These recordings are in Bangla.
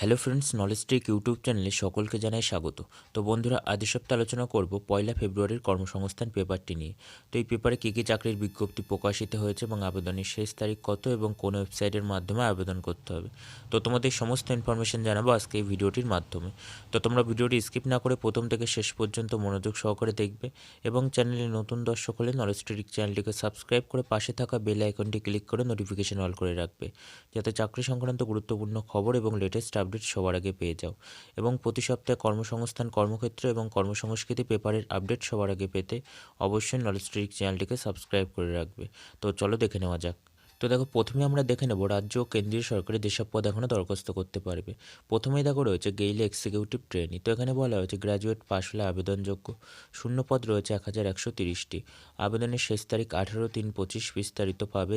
Hello friends knowledge trick YouTube চ্যানেলে সকলকে জানাই স্বাগত। তো বন্ধুরা, আজ সপ্তাহে আলোচনা করব পয়লা ফেব্রুয়ারির কর্মসংস্থান পেপারটি নিয়ে। তো এই পেপারে কী কী চাকরির বিজ্ঞপ্তি প্রকাশিত হয়েছে এবং আবেদনের শেষ তারিখ কত এবং কোন ওয়েবসাইটের মাধ্যমে আবেদন করতে হবে? তো তোমাদের সমস্ত ইনফরমেশন জানাব আজকে এই ভিডিওটির মাধ্যমে। তো তোমরা ভিডিওটি স্কিপ না করে প্রথম থেকে শেষ পর্যন্ত মনোযোগ সহকারে দেখবে এবং চ্যানেলে নতুন দর্শক হলে নলেজ ট্রিক চ্যানেলটিকে সাবস্ক্রাইব করে পাশে থাকা বেল আইকনটি ক্লিক করে নোটিফিকেশন অল করে রাখবে। যাতে চাকরি সংক্রান্ত গুরুত্বপূর্ণ খবর এবং লেটেস্ট আপডেট সবার আগে পেয়ে যাও। এবং প্রতি সপ্তাহে কর্মসংস্থান, কর্মক্ষেত্র এবং কর্মসংস্কৃতি পেপারের আপডেট সবার আগে পেতে অবশ্যই নলেজ ট্রিক চ্যানেলটিকে সাবস্ক্রাইব করে রাখবে। তো চলো দেখে নেওয়া যাক। তো দেখো, প্রথমে আমরা দেখে নেব রাজ্য ও কেন্দ্রীয় সরকারের যেসব পদ এখনও দরখাস্ত করতে পারবে। প্রথমেই দেখো রয়েছে গেইলে এক্সিকিউটিভ ট্রেনি। তো এখানে বলা হয়েছে গ্র্যাজুয়েট পাশ হলে আবেদনযোগ্য। শূন্য পদ রয়েছে এক হাজার একশো তিরিশটি। আবেদনের শেষ তারিখ আঠেরো তিন পঁচিশ বিস্তারিত পাবে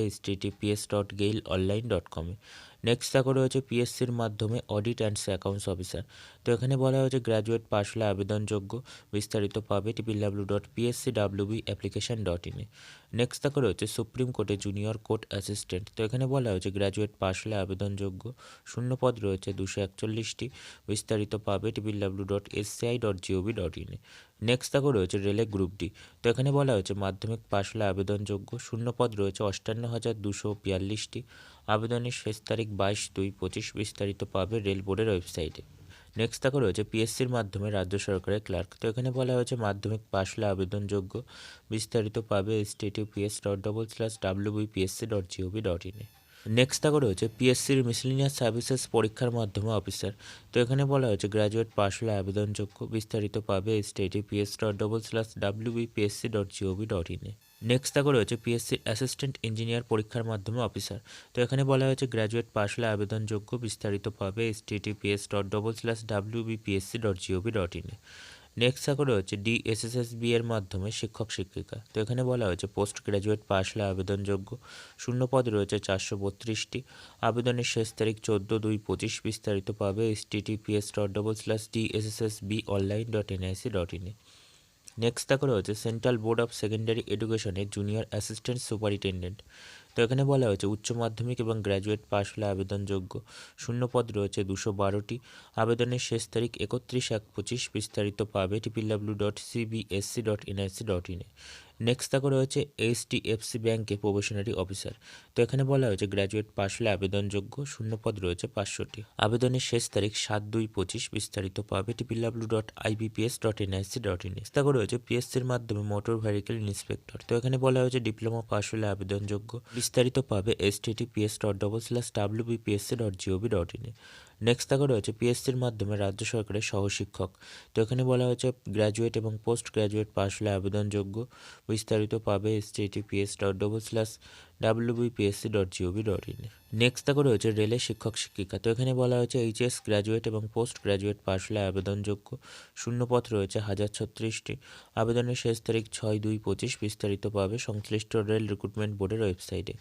S dot GAIL online dot কমে। নেক্সট দেখো রয়েছে পিএসসির মাধ্যমে অডিট অ্যান্ড অ্যাকাউন্টস অফিসার তো এখানে বলা হয়েছে গ্র্যাজুয়েট পাশ হলে আবেদনযোগ্য। বিস্তারিত পাবে TPW dot PSC WB application dot ইনে নেক্সট দেখো রয়েছে সুপ্রিম কোর্টে জুনিয়র কোর্ট অ্যাসিস্ট্যান্ট তো এখানে বলা হয়েছে গ্র্যাজুয়েট পাশ হলে আবেদনযোগ্য। শূন্য পদ রয়েছে দুশো একচল্লিশটি। বিস্তারিত পাবে TPW dot SCI dot GOV dot ইনে নেক্সট দেখো রয়েছে রেলে গ্রুপ ডি তো এখানে বলা হয়েছে মাধ্যমিক পাশ হলে আবেদনযোগ্য। শূন্য পদ রয়েছে অষ্টান্ন হাজার দুশো বিয়াল্লিশটি। আবেদনের শেষ তারিখ বাইশ দুই পঁচিশ বিস্তারিত পাবে রেল বোর্ডের ওয়েবসাইটে। নেক্সট দেখা রয়েছে পিএসসির মাধ্যমে রাজ্য সরকারের ক্লার্ক তো এখানে বলা হয়েছে মাধ্যমিক পাশ হলে আবেদনযোগ্য। বিস্তারিত পাবে S PS dot double slash W PSC dot GOV dot ইনে নেক্সট দেখা রয়েছে পিএসসির মিসলিনিয়াস সার্ভিসেস পরীক্ষার মাধ্যমে অফিসার তো এখানে বলা হয়েছে গ্র্যাজুয়েট পাশ হলে আবেদনযোগ্য। বিস্তারিত পাবে S PS dot double slash W PSC dot GOV dot ইনে নেক্সট দেখো রয়েছে পিএসসির অ্যাসিস্ট্যান্ট ইঞ্জিনিয়ার পরীক্ষার মাধ্যমে অফিসার তো এখানে বলা হয়েছে গ্র্যাজুয়েট পাশ হলে আবেদনযোগ্য বিস্তারিত পাবে S PS dot double slash W PSC dot GOV dot ইনে নেক্সট থাকো রয়েছে ডিএসএসএসবি এর মাধ্যমে শিক্ষক শিক্ষিকা। তো এখানে বলা হয়েছে পোস্ট গ্র্যাজুয়েট পাশ হলে আবেদনযোগ্য। শূন্য পদ রয়েছে চারশো বত্রিশটি। আবেদনের শেষ তারিখ চোদ্দ দুই পঁচিশ বিস্তারিত পাবে S TTPS dot double slash DSSSB online dot NIC dot ইনে নেক্সট দেখো রয়েছে সেন্ট্রাল বোর্ড অফ সেকেন্ডারি এডুকেশনের জুনিয়র অ্যাসিস্ট্যান্ট সুপারিনটেন্ডেন্ট তো এখানে বলা হয়েছে, উচ্চ মাধ্যমিক এবং গ্র্যাজুয়েট পাশ হলে আবেদনযোগ্য। শূন্য পদ রয়েছে দুশো বারোটি। আবেদনের শেষ তারিখ একত্রিশ এক পঁচিশ, বিস্তারিত পাবে TPW dot CBSC dot NIC dot ইনে নেক্সট দেখো রয়েছে এইচডিএফসি ব্যাংকে প্রবেশনারি অফিসার তো এখানে বলা হয়েছে গ্র্যাজুয়েট পাশ হলে আবেদনযোগ্য শূন্য পদ রয়েছে পাঁচশোটি আবেদনের শেষ তারিখ সাত দুই পঁচিশ, বিস্তারিত পাবে TPW dot IBPS dot NIC dot in দেখো রয়েছে পিএসসির মাধ্যমে মোটর ভেহিকেল ইন্সপেক্টর তো এখানে বলা হয়েছে ডিপ্লোমা পাশ হলে আবেদনযোগ্য। বিস্তারিত পাবে S TTPS dot double slash W BPSC dot GOV dot ইনে নেক্সট দেখো রয়েছে পিএসসির মাধ্যমে রাজ্য সরকারের সহশিক্ষক। তো এখানে বলা হয়েছে গ্র্যাজুয়েট এবং পোস্ট গ্র্যাজুয়েট পাশ হলে আবেদনযোগ্য। বিস্তারিত পাবে S PS dot double slash WBPSC dot GOV dot in next দেখো রয়েছে রেলের শিক্ষক শিক্ষিকা। তো এখানে বলা হয়েছে এইচএস গ্র্যাজুয়েট এবং পোস্ট গ্র্যাজুয়েট পাশ হলে আবেদনযোগ্য। শূন্যপথ রয়েছে হাজার ছত্রিশটি। আবেদনের শেষ তারিখ ছয় দুই পঁচিশ। বিস্তারিত পাবে সংশ্লিষ্ট রেল রিক্রুটমেন্ট বোর্ডের ওয়েবসাইটে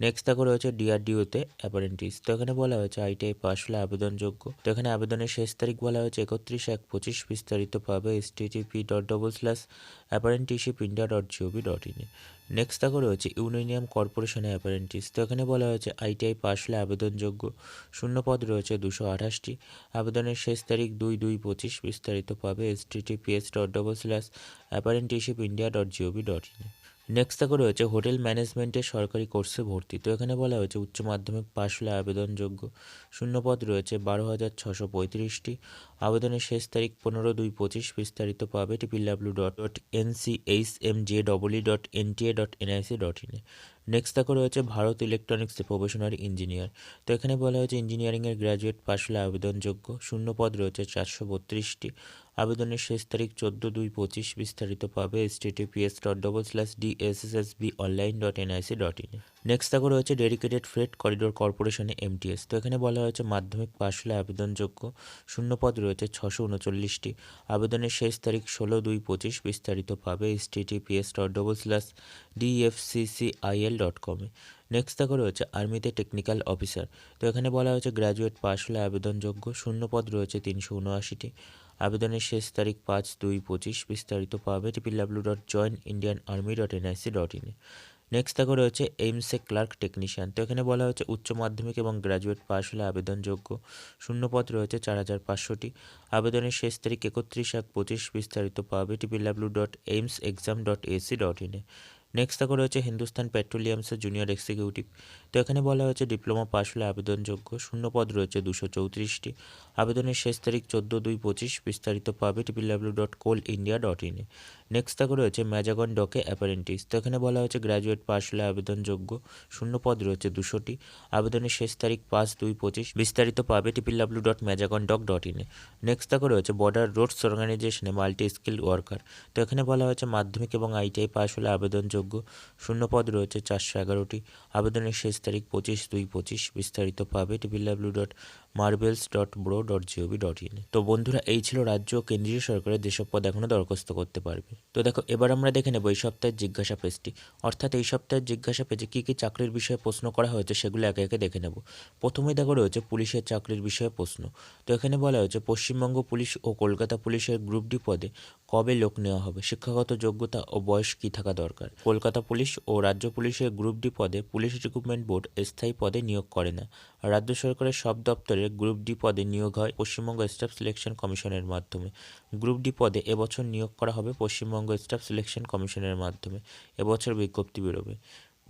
নেক্সট দেখো রয়েছে ডিআরডিওতে অ্যাপারেন্টিস তো এখানে বলা হয়েছে আইটিআই পাশ হলে আবেদনযোগ্য। তো এখানে আবেদনের শেষ তারিখ বলা হয়েছে একত্রিশ এক পঁচিশ বিস্তারিত পাবে S TTP dot double slash apprenticeship India dot GOV dot ইনে নেক্সট দেখো রয়েছে ইউনিনিয়াম কর্পোরেশনে অ্যাপারেন্টিস তো এখানে বলা হয়েছে আইটিআই পাশ হলে আবেদনযোগ্য। শূন্য পদ রয়েছে দুশো আঠাশটি। আবেদনের শেষ তারিখ দুই দুই পঁচিশ বিস্তারিত পাবে S TTPS dot double slash apprenticeship India dot GOV dot ইনে নেক্সট দেখো রয়েছে হোটেল ম্যানেজমেন্টের সরকারি কোর্সে ভর্তি। তো এখানে বলা হয়েছে উচ্চ মাধ্যমিক পাশ হলে আবেদনযোগ্য শূন্যপদ রয়েছে বারো হাজার ছশো পঁয়ত্রিশটি। আবেদনের শেষ তারিখ পনেরো দুই পঁচিশ, বিস্তারিত পাবে TPW dot dot N C H M J double E dot NTA dot NIC dot ইনে নেক্সট দেখো রয়েছে ভারত ইলেকট্রনিক্সে প্রফেশনাল ইঞ্জিনিয়ার তো এখানে বলা হয়েছে ইঞ্জিনিয়ারিংয়ের গ্র্যাজুয়েট পাশ হলে আবেদনযোগ্য। শূন্য পদ রয়েছে চারশো বত্রিশটি। আবেদনের শেষ তারিখ চোদ্দ দুই পঁচিশ বিস্তারিত পাবে। S TTPS dot double slash D S S S B online dot NIC dot in next দেখো রয়েছে ডেডিকেটেড ফ্রেড করিডোর কর্পোরেশনে এমটিএস তো এখানে বলা হয়েছে মাধ্যমিক পাশ হলে আবেদনযোগ্য শূন্য পদ রয়েছে ছশো উনচল্লিশটি। আবেদনের শেষ তারিখ ষোলো দুই পঁচিশ, বিস্তারিত পাবে S TTPS dot double slash DFCCIL dot কমে নেক্সট দেখো রয়েছে আর্মিতে টেকনিক্যাল অফিসার তো এখানে বলা হয়েছে গ্র্যাজুয়েট পাশ হলে আবেদনযোগ্য শূন্য পদ রয়েছে তিনশো উনআশিটি। আবেদনের শেষ তারিখ পাঁচ দুই পঁচিশ, বিস্তারিত পাবে TPW dot join Indian army dot NIC dot ইনে নেক্সট দেখো রয়েছে এইমসে ক্লার্ক টেকনিশিয়ান তো এখানে বলা হয়েছে উচ্চ মাধ্যমিক এবং গ্র্যাজুয়েট পাস হলে আবেদনযোগ্য। শূন্যপদ রয়েছে চার হাজার পাঁচশোটি। আবেদনের শেষ তারিখ একত্রিশ এক পঁচিশ বিস্তারিত পাবে TPW dot AIIMS exam dot AC dot ইনে নেক্সট দেখো রয়েছে হিন্দুস্তান পেট্রোলিয়ামসের জুনিয়র এক্সিকিউটিভ তো এখানে বলা হয়েছে ডিপ্লোমা পাস হলে আবেদনযোগ্য শূন্যপদ রয়েছে দুশো চৌত্রিশটি। আবেদনের শেষ তারিখ চোদ্দ দুই পঁচিশ, বিস্তারিত পাবে TPW dot coal India dot ইনে নেক্সট দেখো রয়েছে ম্যাজাগন ডকে অ্যাপারেন্টিস তো এখানে বলা হয়েছে গ্র্যাজুয়েট পাস হলে আবেদনযোগ্য শূন্যপদ রয়েছে দুশোটি। আবেদনের শেষ তারিখ পাঁচ দুই পঁচিশ, বিস্তারিত পাবে TPW dot Mazagon dock dot ইনে নেক্সট দেখো রয়েছে বর্ডার রোডস অর্গানাইজেশনে মাল্টি স্কিল ওয়ার্কার তো এখানে বলা হয়েছে মাধ্যমিক এবং আইটিআই পাস হলে আবেদনযোগ্য শূন্যপদ রয়েছে চারশো এগারোটি। আবেদনের শেষ তারিখ পঁচিশ দুই পঁচিশ বিস্তারিত পাবে TPW dot marbles dot BRO dot GOV dot in তো বন্ধুরা, এই ছিল রাজ্য ও কেন্দ্রীয় সরকারের যেসব পদ এখনও দরখাস্ত করতে পারবে। তো দেখো, এবার আমরা দেখে নেব এই সপ্তাহের জিজ্ঞাসা পেজটি। অর্থাৎ এই সপ্তাহের জিজ্ঞাসা পেজে কী কী চাকরির বিষয়ে প্রশ্ন করা হয়েছে সেগুলো একে একে দেখে নেব। প্রথমেই দেখো, রয়েছে পুলিশের চাকরির বিষয়ে প্রশ্ন। তো এখানে বলা হয়েছে, পশ্চিমবঙ্গ পুলিশ ও কলকাতা পুলিশের গ্রুপ ডি পদে কবে লোক নেওয়া হবে? শিক্ষাগত যোগ্যতা ও বয়স কী থাকা দরকার? কলকাতা পুলিশ ও রাজ্য পুলিশের গ্রুপ ডি পদে পুলিশ রিক্রুটমেন্ট বোর্ড স্থায়ী পদে নিয়োগ করে না। রাজ্য সরকারের সব দপ্তরে গ্রুপ ডি পদে নিয়োগ হয় পশ্চিমবঙ্গ স্টাফ সিলেকশন কমিশনের মাধ্যমে। গ্রুপ ডি পদে এবছর নিয়োগ করা হবে পশ্চিমবঙ্গ স্টাফ সিলেকশন কমিশনের মাধ্যমে। এবছর বিজ্ঞপ্তি বেরোবে।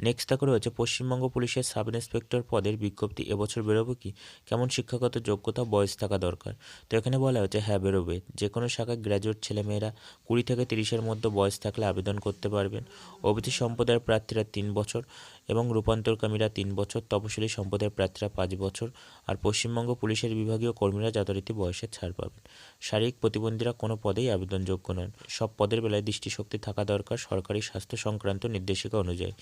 নেক্সট দেখো রয়েছে পশ্চিমবঙ্গ পুলিশের সাব ইন্সপেক্টর পদের বিজ্ঞপ্তি, এবছর বেরোবে কি? কেমন শিক্ষাগত যোগ্যতা, বয়স থাকা দরকার? তো এখানে বলা হচ্ছে হ্যাঁ বেরোবে। যে কোনো শাখায় গ্র্যাজুয়েট ছেলেমেয়েরা কুড়ি থেকে তিরিশের মধ্যে বয়স থাকলে আবেদন করতে পারবেন। ওবিসি সম্প্রদায়ের প্রার্থীরা তিন বছর এবং রূপান্তরকামীরা তিন বছর, তপশিলি সম্প্রদায়ের প্রার্থীরা পাঁচ বছর আর পশ্চিমবঙ্গ পুলিশের বিভাগীয় কর্মীরা যথারীতি বয়সের ছাড় পাবেন। শারীরিক প্রতিবন্ধীরা কোনো পদেই আবেদনযোগ্য নন। সব পদের বেলায় দৃষ্টিশক্তি থাকা দরকার সরকারি স্বাস্থ্য সংক্রান্ত নির্দেশিকা অনুযায়ী।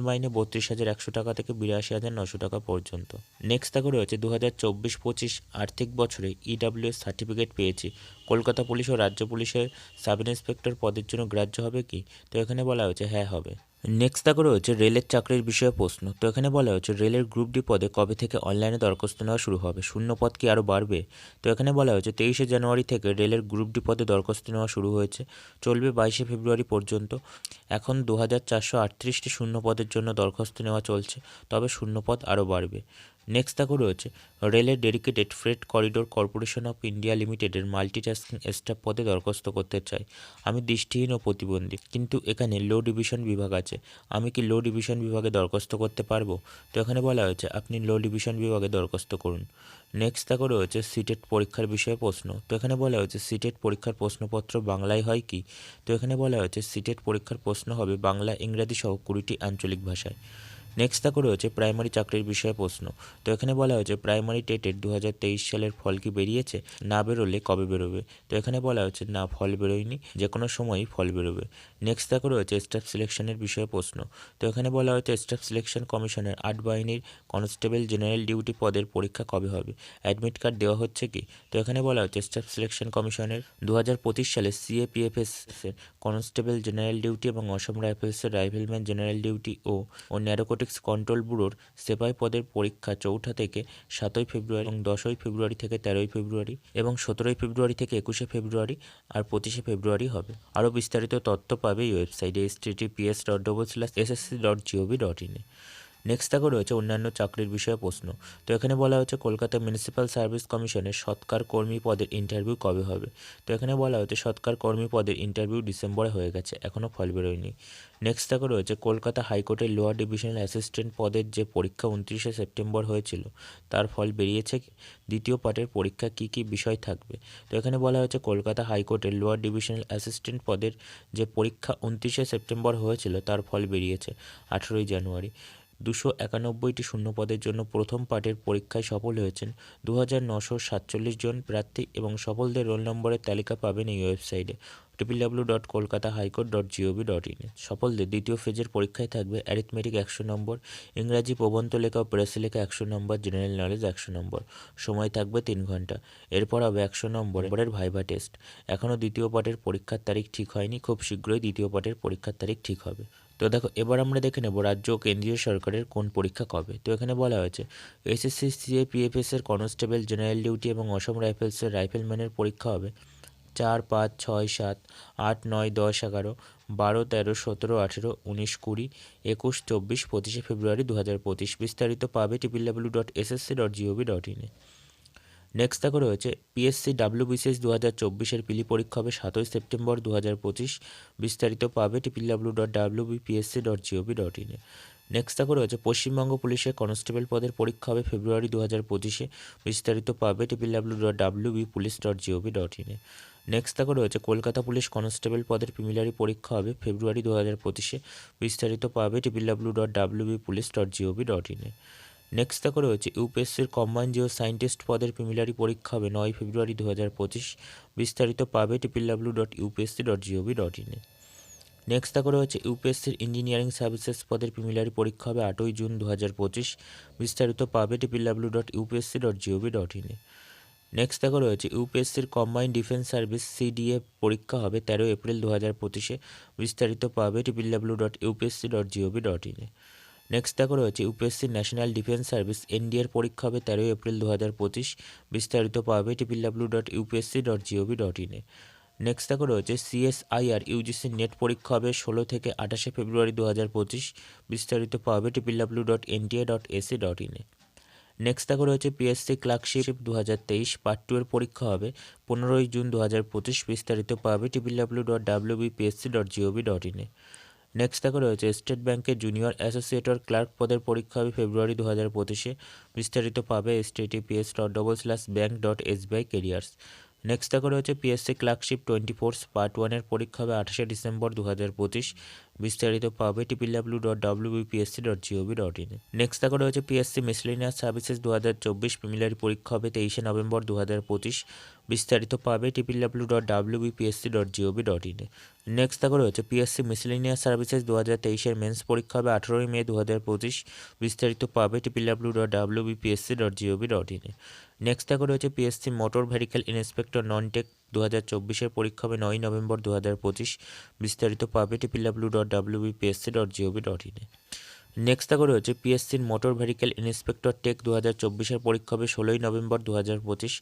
মাইনে বত্রিশ হাজার একশো টাকা থেকে বিরাশি হাজার নশো টাকা পর্যন্ত। নেক্সট তাকে রয়েছে দু হাজার চব্বিশ পঁচিশ আর্থিক বছরে ইডাব্লিউএস সার্টিফিকেট পেয়েছে। কলকাতা পুলিশ ও রাজ্য পুলিশের সাব ইন্সপেক্টর পদের জন্য গ্রাহ্য হবে কি? তো এখানে বলা হয়েছে হ্যাঁ হবে। নেক্সট দেখো রয়েছে রেলের চাকরির বিষয়ে প্রশ্ন। তো এখানে বলা হয়েছে রেলের গ্রুপ ডি পদে কবে থেকে অনলাইনে দরখাস্ত নেওয়া শুরু হবে? শূন্য পদ কি আরও বাড়বে? তো এখানে বলা হয়েছে তেইশে জানুয়ারি থেকে রেলের গ্রুপ ডি পদে দরখাস্ত নেওয়া শুরু হয়েছে। চলবে বাইশে ফেব্রুয়ারি পর্যন্ত। এখন দু হাজার চারশো আটত্রিশটি শূন্য পদের জন্য দরখাস্ত নেওয়া চলছে। তবে শূন্য পদ আরও বাড়বে। নেক্সট দেখো রয়েছে, রেলের dedicated freight corridor corporation of India লিমিটেডের মাল্টিটাস্কিং স্টাফ পদে দরখাস্ত করতে চাই। আমি দৃষ্টিহীন ও প্রতিবন্ধী, কিন্তু এখানে লো ডিভিশন বিভাগ আছে। আমি কি লো ডিভিশন বিভাগে দরখাস্ত করতে পারব? তো এখানে বলা হয়েছে, আপনি লো ডিভিশন বিভাগে দরখাস্ত করুন। নেক্সট দেখো রয়েছে সিটেট পরীক্ষার বিষয়ে প্রশ্ন। তো এখানে বলা হয়েছে সিটেট পরীক্ষার প্রশ্নপত্র বাংলায় হয় কি? তো এখানে বলা হয়েছে সিটেট পরীক্ষার প্রশ্ন হবে বাংলা, ইংরাজি সহ কুড়িটি আঞ্চলিক ভাষায়। নেক্সট দেখো রয়েছে প্রাইমারি চাকরির বিষয়ে প্রশ্ন। তো এখানে বলা হয়েছে প্রাইমারি টেটের দু হাজার তেইশ সালের ফল কি বেরিয়েছে? না বেরোলে কবে বেরোবে? তো এখানে বলা হয়েছে না, ফল বেরোয়নি, যে কোনো সময়ই ফল বেরোবে। নেক্সট দেখো রয়েছে স্টাফ সিলেকশনের বিষয়ে প্রশ্ন। তো এখানে বলা হয়েছে স্টাফ সিলেকশন কমিশনের আট বাহিনীর কনস্টেবল জেনারেল ডিউটি পদের পরীক্ষা কবে হবে? অ্যাডমিট কার্ড দেওয়া হচ্ছে কি? তো এখানে বলা হচ্ছে স্টাফ সিলেকশন কমিশনের দু হাজার পঁচিশ সালে সিএপিএফএস কনস্টেবল জেনারেল ডিউটি এবং অসম রাইফেলসের রাইফেলম্যান জেনারেল ডিউটি ও ও ন্যারোকোটিক্স কন্ট্রোল ব্যুরোর সেপাই পদের পরীক্ষা চৌঠা থেকে সাতই ফেব্রুয়ারি এবং দশই ফেব্রুয়ারি থেকে তেরোই ফেব্রুয়ারি এবং সতেরোই ফেব্রুয়ারি থেকে একুশে ফেব্রুয়ারি আর পঁচিশে ফেব্রুয়ারি হবে। আরও বিস্তারিত তথ্য পাবে এই ওয়েবসাইটে S T P S dot double slash SSC dot GOV dot ইনে নেক্সট দেখো রয়েছে অন্যান্য চাকরির বিষয়ে প্রশ্ন। তো এখানে বলা হচ্ছে কলকাতা মিউনিসিপ্যাল সার্ভিস কমিশনের সৎকার কর্মী পদের ইন্টারভিউ কবে হবে? তো এখানে বলা হচ্ছে সৎকার কর্মী পদের ইন্টারভিউ ডিসেম্বরে হয়ে গেছে এখনও ফল বেরোয়নি। নেক্সট দেখো রয়েছে কলকাতা হাইকোর্টের লোয়ার ডিভিশনাল অ্যাসিস্ট্যান্ট পদের যে পরীক্ষা উনত্রিশে সেপ্টেম্বর হয়েছিল, তার ফল বেরিয়েছে দ্বিতীয় পার্টের পরীক্ষা কী কী বিষয় থাকবে? তো এখানে বলা হয়েছে কলকাতা হাইকোর্টের লোয়ার ডিভিশনাল অ্যাসিস্ট্যান্ট পদের যে পরীক্ষা উনত্রিশে সেপ্টেম্বর হয়েছিল, তার ফল বেরিয়েছে আঠেরোই জানুয়ারি দুশো একানব্বইটি শূন্য পদের জন্য প্রথম পার্টের পরীক্ষায় সফল হয়েছেন। দু হাজার নশো সাতচল্লিশ জন প্রার্থী এবং সফলদের রোল নম্বরের তালিকা পাবেন এই ওয়েবসাইটে। W dot Kolkata high court dot GOV dot in সফলদের দ্বিতীয় ফেজের পরীক্ষায় থাকবে অ্যারিথমেটিক একশো নম্বর, ইংরাজি প্রবন্ধ লেখা ও প্রেস লেখা একশো নম্বর জেনারেল নলেজ একশো নম্বর। সময় থাকবে তিন ঘণ্টা। এরপর হবে একশো নম্বর নম্বরের ভাইভা টেস্ট এখনও দ্বিতীয় পার্টের পরীক্ষার তারিখ ঠিক হয়নি। খুব শীঘ্রই দ্বিতীয় পার্টের পরীক্ষার তারিখ ঠিক হবে। তো দেখো, এবার আমরা দেখে নেব রাজ্য ও কেন্দ্রীয় সরকারের কোন পরীক্ষা কবে। তো এখানে বলা হয়েছে এসএসসি সিএ পিএফএস এর কনস্টেবল জেনারেল ডিউটি এবং অসম রাইফেলসের রাইফেলম্যানের পরীক্ষা হবে চার, পাঁচ, ছয়, সাত, আট, নয়, দশ, এগারো, বারো, তেরো, সতেরো, আঠেরো, উনিশ, কুড়ি, একুশ, চব্বিশ, পঁচিশে ফেব্রুয়ারি দু হাজার পঁচিশ। বিস্তারিত পাবে টিপিল W dot SSC dot GOV dot ইনে নেক্সট দেখো রয়েছে পিএসসি ডাব্লিউ বিসিএস দু হাজার চব্বিশের পিলি পরীক্ষা হবে সাতই সেপ্টেম্বর দু হাজার পঁচিশ। বিস্তারিত পাবে triple W dot W BPSC dot GOV dot ইনে নেক্সট দেখো রয়েছে, পশ্চিমবঙ্গ পুলিশের কনস্টেবল পদের পরীক্ষা হবে ফেব্রুয়ারি দু হাজার পঁচিশে। বিস্তারিত পাবে triple W dot W B police dot gov dot ইনে নেক্সট দেখো রয়েছে, কলকাতা পুলিশ কনস্টেবল পদের প্রিমিলারি পরীক্ষা হবে ফেব্রুয়ারি দু হাজার পঁচিশে। বিস্তারিত পাবে triple W dot W B police dot GOV dot ইনে নেক্সট দেখো রয়েছে ইউপিএসসির কম্বাইন জিও সায়েন্টিস্ট পদের প্রিমিলারি পরীক্ষা হবে নয় ফেব্রুয়ারি দু হাজার পঁচিশ। বিস্তারিত পাবে triple W dot UPSC dot GOV dot ইনে নেক্সট দেখো রয়েছে ইউপিএসসির ইঞ্জিনিয়ারিং সার্ভিসেস পদের প্রিমিলারি পরীক্ষা হবে আটই জুন দু হাজার পঁচিশ। বিস্তারিত পাবে triple W dot UPSC dot GOV dot ইনে নেক্সট দেখো রয়েছে ইউপিএসসির কম্বাইন ডিফেন্স সার্ভিস সিডিএ পরীক্ষা হবে তেরো এপ্রিল দু হাজার পঁচিশে। বিস্তারিত পাবে triple W dot UPSC dot GOV dot ইনে নেক্সট দেখো রয়েছে ইউপিএসসি ন্যাশনাল ডিফেন্স সার্ভিস এনডিএর পরীক্ষা হবে তেরোই এপ্রিল দু হাজার পঁচিশ। বিস্তারিত পাবে triple W dot UPSC dot GOV dot ইনে নেক্সট দেখো রয়েছে সিএসআইআর ইউজিসি নেট পরীক্ষা হবে ষোলো থেকে আঠাশে ফেব্রুয়ারি দু হাজার পঁচিশ। বিস্তারিত পাবে triple W dot NTA dot AC dot ইনে নেক্সট দেখো রয়েছে পিএসসি ক্লার্কশিপ দু হাজার তেইশ পার্ট টু এর পরীক্ষা হবে পনেরোই জুন দু হাজার পঁচিশ। বিস্তারিত পাবে triple W dot W BPSC dot GOV dot ইনে নেক্সট দেখো রয়েছে স্টেট ব্যাংকের জুনিয়র অ্যাসোসিয়েটর ক্লার্ক পদের পরীক্ষা হবে ফেব্রুয়ারি দু হাজার পঁচিশে। বিস্তারিত পাবে S dot double slash bank dot SBI careers next দেখো রয়েছে PSC clerkship twenty fours part ওয়ানের পরীক্ষা হবে আঠাশে ডিসেম্বর দু হাজার পঁচিশ। বিস্তারিত পাবে triple W dot W BPSC dot GOV dot in next দেখো রয়েছে পিএসসি মিসলিনিয়াস সার্ভিসেস দু হাজার চব্বিশ প্রিমিলারি পরীক্ষা হবে তেইশে নভেম্বর দু হাজার পঁচিশ। বিস্তারিত পাবে triple W dot W BPSC dot GOV dot ইনে নেক্সট দেখো রয়েছে পিএসসি মিসলিনিয়াস সার্ভিসেস দু হাজার তেইশের মেন্স পরীক্ষা হবে আঠেরোই মে দু হাজার পঁচিশ। বিস্তারিত পাবে triple W dot W BPSC dot GOV dot ইনে নেক্সট দেখা রয়েছে PSC motor vehicle inspector non tech দু হাজার চব্বিশের পরীক্ষা হবে নয় নভেম্বর দু হাজার পঁচিশ, বিস্তারিত পাবে triple W dot W BPSC dot gov dot ইনে নেক্সট দেখো রয়েছে পিএসসির মোটর ভেহিক্যাল ইন্সপেক্টর টেক দু হাজার চব্বিশের পরীক্ষা হবে ষোলোই নভেম্বর দু হাজার পঁচিশ,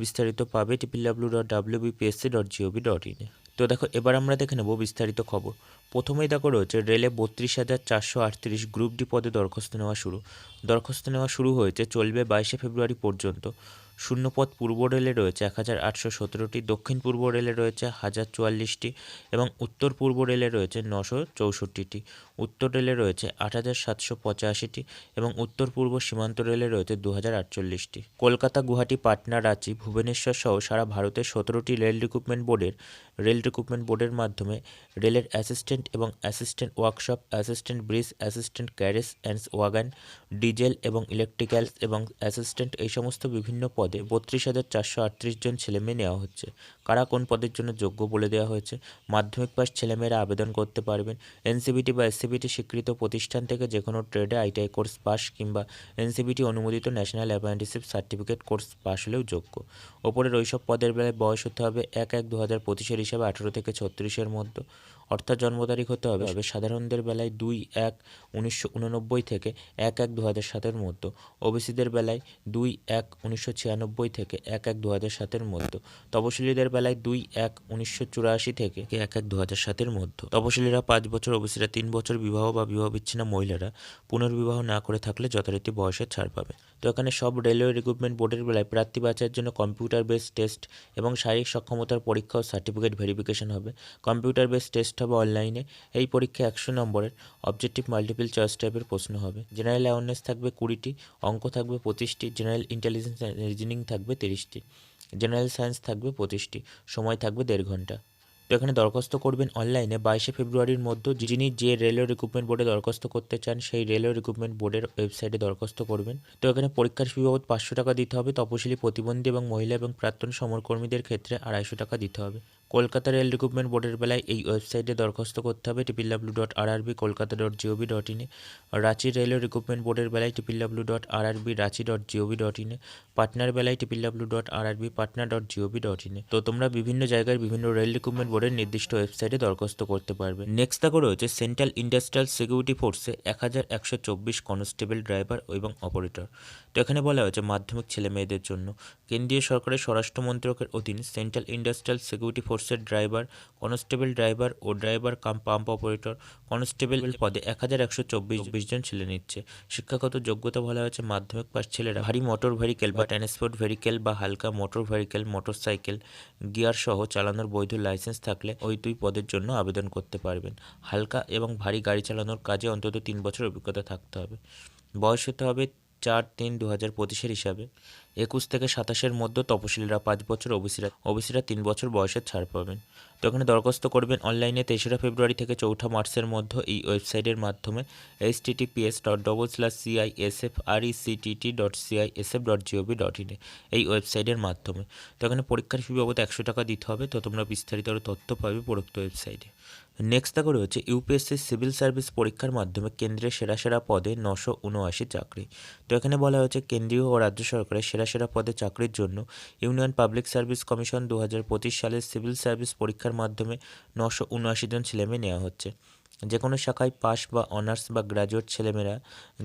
বিস্তারিত পাবে triple W dot W BPSC dot GOV dot ইনে তো দেখো, এবার আমরা দেখে নেব বিস্তারিত খবর। প্রথমেই দেখো রয়েছে, রেলে বত্রিশ হাজার চারশো আটত্রিশ গ্রুপ ডি পদে দরখাস্ত নেওয়া শুরু। দরখাস্ত নেওয়া শুরু হয়েছে, চলবে বাইশে ফেব্রুয়ারি পর্যন্ত। শূন্যপদ পূর্ব রেলে রয়েছে এক হাজার আটশো সতেরোটি, দক্ষিণ পূর্ব রেলে রয়েছে হাজার চুয়াল্লিশটি এবং উত্তর পূর্ব রেলে রয়েছে নশো চৌষট্টিটি। উত্তর রেলে রয়েছে আট হাজার সাতশো পঁচাশিটি এবং উত্তর পূর্ব সীমান্ত রেলে রয়েছে দু হাজার আটচল্লিশটি। কলকাতা, গুয়াহাটি, পাটনা, রাঁচি, ভুবনেশ্বর সহ সারা ভারতের সতেরোটি রেল রিক্রুটমেন্ট বোর্ডের, রেল রিক্রুটমেন্ট বোর্ডের মাধ্যমে রেলের অ্যাসিস্ট্যান্ট এবং assistant workshop, assistant bridge, assistant carriage and wagon, diesel এবং ইলেকট্রিক্যালস এবং অ্যাসিস্ট্যান্ট এই সমস্ত বিভিন্ন পদে বত্রিশ হাজার চারশো আটত্রিশ জন ছেলেমেয়ে নেওয়া হচ্ছে। কারা কোন পদের জন্য যোগ্য বলে দেওয়া হয়েছে? মাধ্যমিক পাস ছেলেমেয়েরা আবেদন করতে পারবেন। এনসিবিটি বা এসসিবিটি স্বীকৃত প্রতিষ্ঠান থেকে যে কোনো ট্রেডে আইটিআই কোর্স পাস কিংবা এনসিবিটি অনুমোদিত national apprenticeship certificate course pass হলেও যোগ্য। ওপরের ওইসব পদের বেলায় বয়স হতে হবে এক এক দু হাজার পঁচিশের হিসাবে আঠেরো থেকে ছত্রিশের মধ্যে। অর্থাৎ জন্ম তারিখ হতে হবে হবে সাধারণদের বেলায় দুই এক উনিশশো উননব্বই থেকে এক এক দু হাজার সাতের মধ্যে। ওবিসিদের বেলায় দুই এক উনিশশো ছিয়ানব্বই থেকে এক এক দু হাজার সাতের মধ্যে। তপশিলীদের বেলায় দুই এক উনিশশো চুরাশি থেকে এক এক দু হাজার সাতের মধ্যে। তপশিলীরা পাঁচ বছর, ওবিসিরা তিন বছর বিবাহ বা বিবাহ বিচ্ছিন্ন মহিলারা পুনর্বিবাহ না করে থাকলে যথারীতি বয়সের ছাড় পাবে। তো এখানে সব রেলওয়ে রিক্রুটমেন্ট বোর্ডের বেলায় প্রার্থী বাছাইয়ের জন্য কম্পিউটার বেস টেস্ট এবং শারীরিক সক্ষমতার পরীক্ষা ও সার্টিফিকেট ভেরিফিকেশন হবে। কম্পিউটার বেস টেস্ট হবে অনলাইনে। এই পরীক্ষা একশো নম্বরের অবজেক্টিভ মাল্টিপল চয়েস টাইপের প্রশ্ন হবে। জেনারেল অ্যাওয়ারনেস থাকবে কুড়িটি, অঙ্ক থাকবে পঁচিশটি, জেনারেল ইন্টেলিজেন্স রিজনিং থাকবে তিরিশটি, জেনারেল সায়েন্স থাকবে পঁচিশটি, সময় থাকবে দেড় ঘণ্টা। তো এখানে দরখাস্ত করবেন অনলাইনে বাইশে ফেব্রুয়ারির মধ্যে যিনি যে রেলওয়ে রিক্রুটমেন্ট বোর্ডে দরখাস্ত করতে চান, সেই রেলওয়ে রিক্রুটমেন্ট বোর্ডের ওয়েবসাইটে দরখাস্ত করবেন। তো এখানে পরীক্ষার ফি বাবদ পাঁচশো টাকা দিতে হবে, তপশিলি প্রতিবন্ধী এবং মহিলা এবং প্রাক্তন সমরকর্মীদের ক্ষেত্রে আড়াইশো টাকা দিতে হবে। কলকাতা রেল রিক্রুটমেন্ট বোর্ডের বেলায় এই ওয়েবসাইটে দরখাস্ত করতে হবে টিপিল ডাব্লিউ ডট আর আরবি কলকাতা ডট জিওভি ডট ইনে রাঁচি রেলওয়ে রিক্রুটমেন্ট বোর্ডের বেলায় টিপিল ডাব্লিউ ডট আর আরবি রাঁচি ডট জিওভি ডট ইনে পাটনার বেলায় টিপিল ডাব্লিউ ডট আর আরবি পাটনা ডট জিওভি ডট ইনে তো তোমরা বিভিন্ন জায়গায় বিভিন্ন রেল রিক্রুটমেন্ট বোর্ডের নির্দিষ্ট ওয়েবসাইটে দরখাস্ত করতে পারবে। নেক্সট দেখো রয়েছে সেন্ট্রাল ইন্ডাস্ট্রিয়াল সিকিউরিটি ফোর্সে এক হাজার একশো চব্বিশ কনস্টেবল ড্রাইভার এবং অপারেটর তো এখানে বলা হয়েছে মাধ্যমিক ছেলে মেয়েদের জন্য। কেন্দ্রীয় সরকারের স্বরাষ্ট্র মন্ত্রকের অধীন সেন্ট্রাল ইন্ডাস্ট্রিয়াল সিকিউরিটি ফোর্সের ড্রাইভার, কনস্টেবল ড্রাইভার ও driver cum pump operator. Constable পদে এক হাজার একশো চব্বিশ বিশ জন ছেলে নিচ্ছে। শিক্ষাগত যোগ্যতা বলা হয়েছে মাধ্যমিক পাস ছেলেরা। ভারী মোটর ভেহিকেল বা ট্রান্সপোর্ট ভেহিকেল বা হালকা motor vehicle motorcycle gear সহ চালানোর বৈধ লাইসেন্স থাকলে ওই দুই পদের জন্য আবেদন করতে পারবেন। হালকা এবং ভারী গাড়ি চালানোর কাজে অন্তত তিন বছর অভিজ্ঞতা থাকতে হবে। বয়স হতে হবে চার তিন দু হাজার পঁচিশের হিসাবে। একুশ থেকে সাতাশের মধ্যে তপশিলীরা পাঁচ বছর ওবিসিরা ওবিসিরা তিন বছর বয়সের ছাড় পাবেন। তো এখানে দরখাস্ত করবেন অনলাইনে তেসরা ফেব্রুয়ারি থেকে চৌঠা মার্চের মধ্যে এই ওয়েবসাইটের মাধ্যমে H TTPS dot double slash CISF R E CTT dot CISF dot GOV dot ইনে এই ওয়েবসাইটের মাধ্যমে। তো এখানে পরীক্ষার ফি বাবদ একশো টাকা দিতে হবে। তো তোমরা বিস্তারিত আরও তথ্য পাবে উপরোক্ত ওয়েবসাইটে। নেক্সট দেখো রয়েছে ইউপিএসসি সিভিল সার্ভিস পরীক্ষার মাধ্যমে কেন্দ্রের সেরা সেরা পদে নশো উনআশি চাকরি। তো এখানে বলা হয়েছে, কেন্দ্রীয় ও রাজ্য সরকারের সেরা সেরা পদে চাকরির জন্য ইউনিয়ন পাবলিক সার্ভিস কমিশন দু হাজার পঁচিশ সালের সিভিল সার্ভিস পরীক্ষার মাধ্যমে নশো উনআশি জন ছেলেমেয়ে নেওয়া হচ্ছে। যে কোনো শাখায় পাস বা অনার্স বা গ্র্যাজুয়েট ছেলেমেয়েরা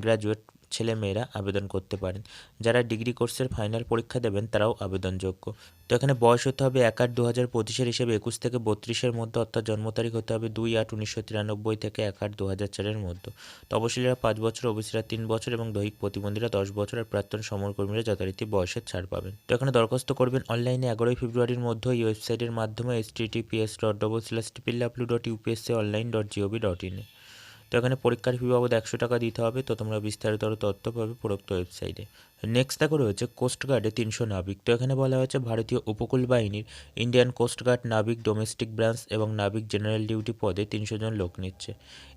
গ্র্যাজুয়েট ছেলেমেয়েরা আবেদন করতে পারেন। যারা ডিগ্রি কোর্সের ফাইনাল পরীক্ষা দেবেন, তারাও আবেদনযোগ্য। তো এখানে বয়স হতে হবে এক আট দু হাজার পঁচিশের হিসেবে একুশ থেকে বত্রিশের মধ্যে, অর্থাৎ জন্ম তারিখ হতে হবে দুই আট উনিশশো তিরানব্বই থেকে এক আট দু হাজার চারের মধ্যে। তপশিলীরা পাঁচ বছর, ওবিসিরা তিন বছর এবং দৈহিক প্রতিবন্ধীরা দশ বছর আর প্রাক্তন সমরকর্মীরা যথারীতি বয়সের ছাড় পাবেন। তো এখানে দরখাস্ত করবেন অনলাইনে এগারোই ফেব্রুয়ারির মধ্যে এই ওয়েবসাইটের মাধ্যমে S TTPS dot double slash triple W dot UPSC online dot GOV dot ইনে তো এখানে পরীক্ষার ফি বাবদ একশো টাকা দিতে হবে। তো তোমরা বিস্তারিত তথ্য পাবে প্রোক্ত ওয়েবসাইটে নেক্সট দেখো রয়েছে কোস্টগার্ডে তিনশো নাবিক। তো এখানে বলা হয়েছে ভারতীয় উপকূল বাহিনীর ইন্ডিয়ান কোস্টগার্ড নাবিক ডোমেস্টিক ব্রাঞ্চ এবং নাবিক জেনারেল ডিউটি পদে তিনশো জন লোক নিচ্ছে।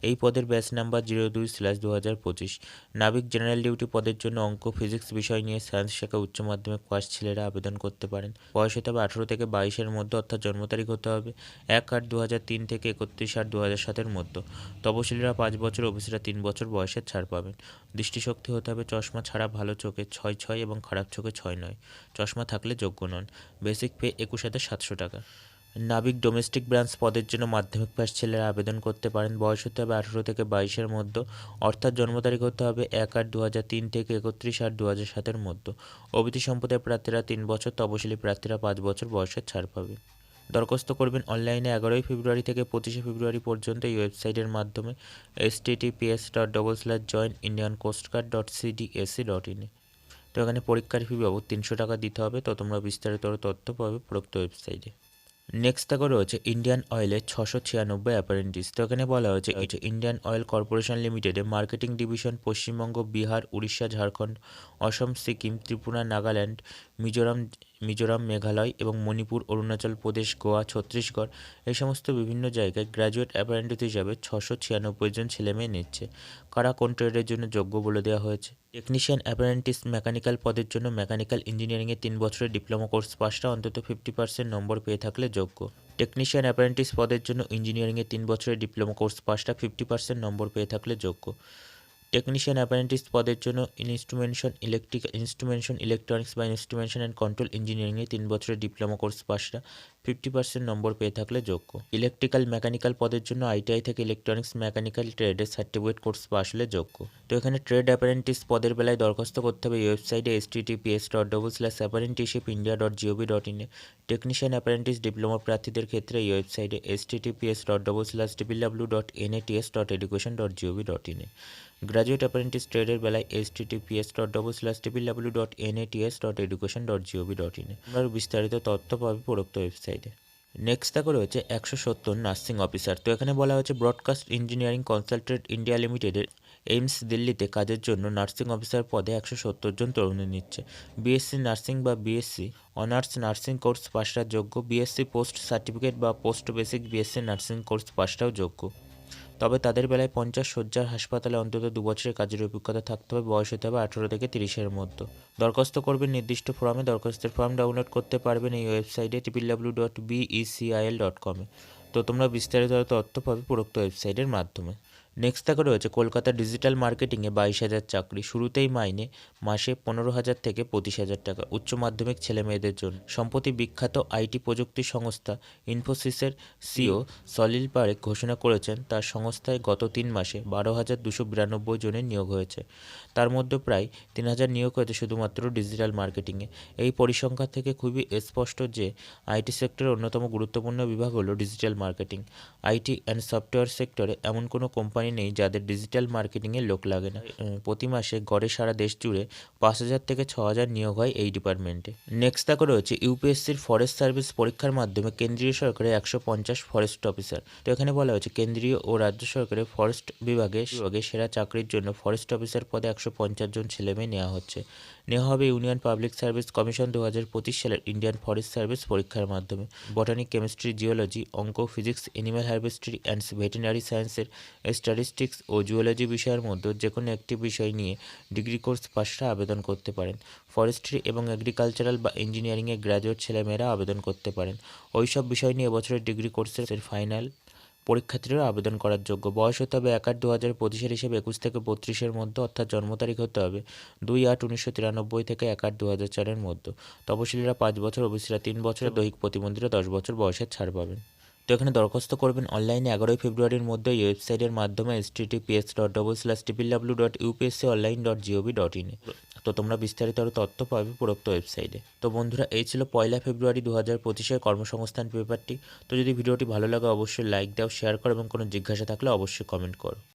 এই পদের ব্যাচ নাম্বার জিরো দুই স্ল্যাশ দু হাজার পঁচিশ। নাবিক জেনারেল ডিউটি পদের জন্য অঙ্ক ফিজিক্স বিষয় নিয়ে সায়েন্স শাখা উচ্চ মাধ্যমিক পাস ছেলেরা আবেদন করতে পারেন। বয়স হতে হবে আঠেরো থেকে বাইশের মধ্যে, অর্থাৎ জন্ম তারিখ হতে হবে এক আট দু হাজার তিন থেকে একত্রিশ আট দু হাজার সাতের মধ্যে। তপশিলীরা পাঁচ বছর ওবিসিরা তিন বছর বয়সের ছাড় পাবেন। দৃষ্টিশক্তি হতে হবে, চশমা ছাড়া ভালো চোখে ছয় ছয় এবং খারাপ চোখে ছয় নয়। চশমা থাকলে যোগ্য নন। বেসিক পে একুশ হাজার সাতশো টাকা। নাবিক ডোমেস্টিক ব্রাঞ্চ পদের জন্য মাধ্যমিক পাস ছেলেরা আবেদন করতে পারেন। বয়স হতে হবে আঠেরো থেকে বাইশের মধ্যে। অর্থাৎ জন্ম তারিখ হতে হবে এক আট দু হাজার তিন থেকে একত্রিশ আট দু হাজার সাতের মধ্যে। অবিধি সম্প্রদায়ের প্রার্থীরা তিন বছর তপশিলি প্রার্থীরা পাঁচ বছর বয়সের ছাড় পাবে। দরখাস্ত করবেন অনলাইনে এগারোই ফেব্রুয়ারি থেকে পঁচিশে ফেব্রুয়ারি পর্যন্ত এই ওয়েবসাইটের মাধ্যমে। S TTPS dot double slash join Indian coastguard dot CDAC dot ইনে তো এখানে পরীক্ষার ফি বাবদ তিনশো টাকা দিতে হবে। তো তোমরা বিস্তারিত তথ্য পাবে প্রোক্ত ওয়েবসাইটে নেক্সট দেখো রয়েছে ইন্ডিয়ান অয়েলের ছশো ছিয়ানব্বই অ্যাপারেন্টিস তো এখানে বলা হয়েছে এই যে ইন্ডিয়ান অয়েল কর্পোরেশন লিমিটেডে মার্কেটিং ডিভিশন পশ্চিমবঙ্গ, বিহার, উড়িষ্যা, ঝাড়খণ্ড, অসম, সিকিম, ত্রিপুরা, নাগাল্যান্ড, মিজোরাম মিজোরাম, মেঘালয় এবং মণিপুর, অরুণাচল প্রদেশ, গোয়া, ছত্তিশগড় এই সমস্ত বিভিন্ন জায়গায় গ্র্যাজুয়েট অ্যাপারেন্টিস হিসাবে ছশো ছিয়ানব্বই জন ছেলেমেয়ে নিচ্ছে। কারা কোন ট্রেডের জন্য যোগ্য বলে দেওয়া হয়েছে? টেকনিশিয়ান অ্যাপারেন্টিস মেকানিক্যাল পদের জন্য মেকানিক্যাল ইঞ্জিনিয়ারিংয়ে তিন বছরের ডিপ্লোমা কোর্স পাসটা অন্তত ফিফটি পার্সেন্ট নম্বর পেয়ে থাকলে যোগ্য। টেকনিশিয়ান অ্যাপারেন্টিস পদের জন্য ইঞ্জিনিয়ারিংয়ে তিন বছরের ডিপ্লোমা কোর্স পাসটা ফিফটি পার্সেন্ট নম্বর পেয়ে থাকলে যোগ্য। টেকনিশিয়ান অ্যাপারেন্টিস পদের জন্য ইনস্ট্রুমেন্টেশন ইলেকট্রিক ইনস্ট্রুমেন্টেশন ইলেকট্রনিক্স বা ইনস্ট্রুমেন্টেশন অ্যান্ড কন্ট্রোল ইঞ্জিনিয়ারিংয়ে তিন বছরের ডিপ্লোমা কোর্স পাসটা ফিফটি পার্সেন্ট নম্বর পেয়ে থাকলে যোগ্য। ইলেকট্রিক্যাল মেকানিক্যাল পদের জন্য আইটিআই থেকে ইলেকট্রনিক্স মেকানিক্যাল ট্রেডের সার্টিফিকেট কোর্স পাস হলে যোগ্য। তো এখানে ট্রেড অ্যাপারেন্টিস পদের বেলায় দরখাস্ত করতে হবে ওয়েবসাইটে S T TPS dot double slash apprenticeship India dot GOV dot ইনে টেকনিশিয়ান অ্যাপারেন্টিস ডিপ্লোমা প্রার্থীদের ক্ষেত্রে এই ওয়েবসাইটে S T TPS dot double slash triple W dot NATS dot education dot GOV dot ইনে গ্রাজুয়েট অ্যাপারেন্টিস ট্রেডের বেলায় S T TPS dot double slash triple W dot NATS dot education dot GOV dot ইনে তোমরা বিস্তারিত তথ্য পাবে উপরোক্ত ওয়েবসাইটে নেক্সট দেখো রয়েছে একশো সত্তর নার্সিং অফিসার। তো এখানে বলা হয়েছে ব্রডকাস্ট ইঞ্জিনিয়ারিং কনসালটেন্ট ইন্ডিয়া লিমিটেডের এইমস দিল্লিতে কাজের জন্য নার্সিং অফিসার পদে একশো সত্তর জন তরুণী নিচ্ছে। বিএসসি নার্সিং বা বিএসসি অনার্স নার্সিং কোর্স পাশটা যোগ্য। বিএসসি পোস্ট সার্টিফিকেট বা post basic BSc nursing course পাশটাও যোগ্য। তবে তাদের বেলায় পঞ্চাশ শয্যার হাসপাতালে অন্তত দু বছরের কাজের অভিজ্ঞতা থাকতে হবে। বয়স হতে হবে আঠেরো থেকে তিরিশের মধ্যে। দরখাস্ত করবেন নির্দিষ্ট ফর্মে। দরখাস্তের ফর্ম ডাউনলোড করতে পারবেন এই ওয়েবসাইটে টিপিডাব্লিউ ডট বিইসিআইএল ডট কমে তো তোমরা বিস্তারিত তথ্য পাবে পুরোক্ত ওয়েবসাইটের মাধ্যমে। নেক্সট থাকে রয়েছে, কলকাতা ডিজিটাল মার্কেটিংয়ে বাইশ হাজার চাকরি, শুরুতেই মাইনে মাসে পনেরো হাজার থেকে পঁচিশ হাজার টাকা, উচ্চ মাধ্যমিক ছেলে মেয়েদের জন্য। সম্প্রতি বিখ্যাত আইটি প্রযুক্তি সংস্থা ইনফোসিসের সিও সলিল পারেখ ঘোষণা করেছেন, তার সংস্থায় গত তিন মাসে বারো হাজার দুশো বিরানব্বই জনের নিয়োগ হয়েছে। তার মধ্যে প্রায় তিন হাজার নিয়োগ হয়েছে শুধুমাত্র ডিজিটাল মার্কেটিংয়ে এই পরিসংখ্যান থেকে খুবই স্পষ্ট যে আইটি সেক্টরের অন্যতম গুরুত্বপূর্ণ বিভাগ হলো digital marketing IT and software সেক্টরে এমন কোনো কোম্পানি নেই যাদের ডিজিটাল মার্কেটিংয়ে লোক লাগে না। প্রতি মাসে গড়ে সারা দেশ জুড়ে পাঁচ হাজার থেকে ছ হাজার নিয়োগ হয় এই ডিপার্টমেন্টে। নেক্সট তাকে রয়েছে ইউপিএসসির ফরেস্ট সার্ভিস পরীক্ষার মাধ্যমে কেন্দ্রীয় সরকারের একশো পঞ্চাশ ফরেস্ট অফিসার তো এখানে বলা হয়েছে, কেন্দ্রীয় ও রাজ্য সরকারের ফরেস্ট বিভাগে বিভাগে সেরা চাকরির জন্য ফরেস্ট অফিসার পদে একশো পঞ্চাশ জন ছেলেমেয়ে নেওয়া হচ্ছে। নেওয়া হবে ইউনিয়ন পাবলিক সার্ভিস কমিশন দু হাজার পঁচিশ সালের ইন্ডিয়ান ফরেস্ট সার্ভিস পরীক্ষার মাধ্যমে বটানি কেমিস্ট্রি, জিওলজি, অঙ্ক, ফিজিক্স অ্যানিম্যাল হার্ভেস্ট্রি অ্যান্ড ভেটেরিনারি সায়েন্সের স্ট্যাটিস্টিক্স ও জুওলজি বিষয়ের মধ্যে যে কোনো একটি বিষয় নিয়ে ডিগ্রি কোর্স পাশরা আবেদন করতে পারেন। ফরেস্ট্রি এবং এগ্রিকালচারাল বা ইঞ্জিনিয়ারিংয়ে গ্র্যাজুয়েট ছেলেমেয়েরা আবেদন করতে পারেন। ওই সব বিষয় নিয়ে এবছরের ডিগ্রি কোর্সের ফাইনাল পরীক্ষার্থীরাও আবেদন করার যোগ্য। বয়স হতে হবে এক আট দু হাজার পঁচিশের হিসেবে একুশ থেকে বত্রিশের মধ্যে, অর্থাৎ জন্ম তারিখ হতে হবে দুই আট উনিশশো তিরানব্বই থেকে এক আট দু হাজার চারের মধ্যে। তপশিলীরা পাঁচ বছর ওবিসিরা তিন বছরের দৈহিক প্রতিবন্ধীরা দশ বছর বয়সের ছাড় পাবেন। তো এখানে দরখাস্ত করবেন অনলাইনে এগারোই ফেব্রুয়ারির মধ্যে এই ওয়েবসাইটের মাধ্যমে S T T P S dot double slash triple W dot UPSC online dot GOV dot in তো তোমরা বিস্তারিত আরও তথ্য পাবে পুরোক্ত ওয়েবসাইটে তো বন্ধুরা, এই ছিল পয়লা ফেব্রুয়ারি দু হাজার পঁচিশের কর্মসংস্থান পেপারটি তো যদি ভিডিওটি ভালো লাগে, অবশ্যই লাইক দাও শেয়ার করো এবং কোনো জিজ্ঞাসা থাকলে অবশ্যই কমেন্ট করো।